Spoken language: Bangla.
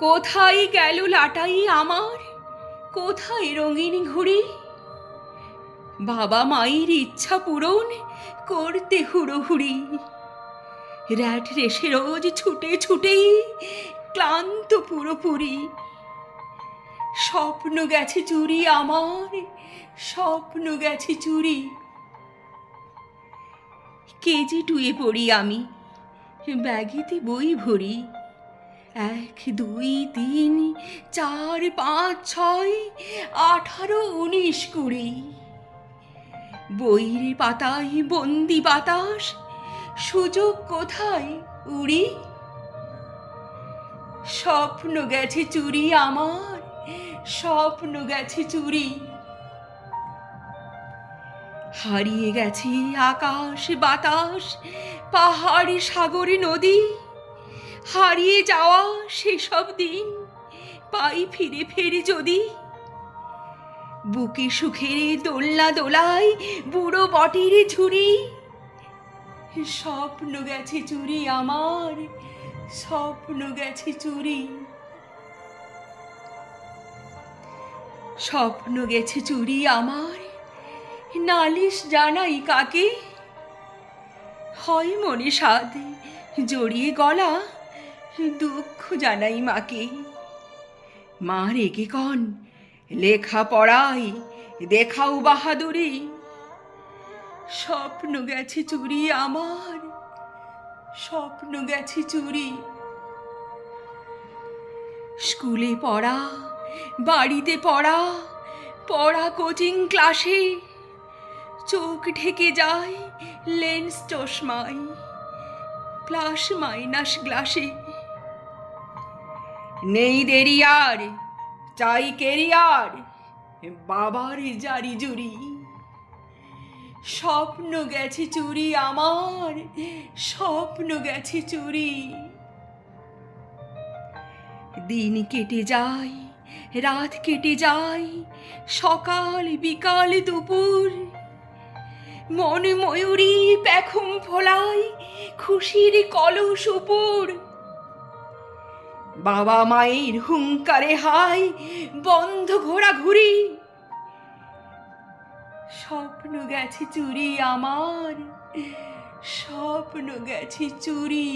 কোথায় গেল লাটাই আমার? কোথায় রঙিন ঘুড়ি? বাবা মায়ের ইচ্ছা পূরণ করতে হুড়োহুড়ি। র্যাট রেসে রোজ ছুটে ছুটেই ক্লান্ত পুরোপুরি। স্বপ্ন গেছে চুরি আমার, স্বপ্ন গেছে চুরি। কেজি টুয়ে পড়ি আমি, ব্যাগেতে বই ভরি। এক, দুই, তিন, চার, পাঁচ, ছয়, আঠারো, উনিশ, কুড়ি। বইয়ের পাতায় বন্দি বাতাস, সুযোগ কোথায় উড়ি? স্বপ্ন গেছে চুরি আমার, স্বপ্ন গেছে চুরি। হারিয়ে গেছে আকাশ বাতাস, পাহাড়, সাগরে, নদী। হারিয়ে যাওয়া সেসব দিন পাই ফিরে ফিরে যদি। বুকে সুখের দোলনা দোলায় বুড়ো বটের ঝুড়ি। স্বপ্ন গেছে চুরি আমার, স্বপ্ন গেছে চুরি। স্বপ্ন গেছে চুরি আমার, নালিশ জানাই কাকে? হয় মনে সাদ জড়িয়ে গলা। দুঃখ জানাই মাকে। মা রেগে কন, লেখা পড়াই, দেখাও বাহাদুরি। স্বপ্ন গেছে চুরি আমার, স্বপ্ন গেছে চুরি। স্কুলে পড়া, বাড়িতে পড়া পড়া কোচিং ক্লাসে, চোখ ঢেকে যায় লেন্স চশমায় প্লাস মাইনাস গ্লাসে। নেই দেরি আর, চাই কেরিয়ার, বাবার জারি জুরি স্বপ্ন গেছে চুরি আমার, স্বপ্ন গেছে চুরি। দিন কেটে যায়, রাত কেটে যায়, সকাল, বিকাল, দুপুর। মনে ময়ূরী পেখম ফোলায়, খুশির কলস উপর। বাবা মায়ের হুঙ্কারে হাই বন্ধ ঘোরাঘুরি স্বপ্ন গেছে চুরি আমার স্বপ্ন গেছে চুরি।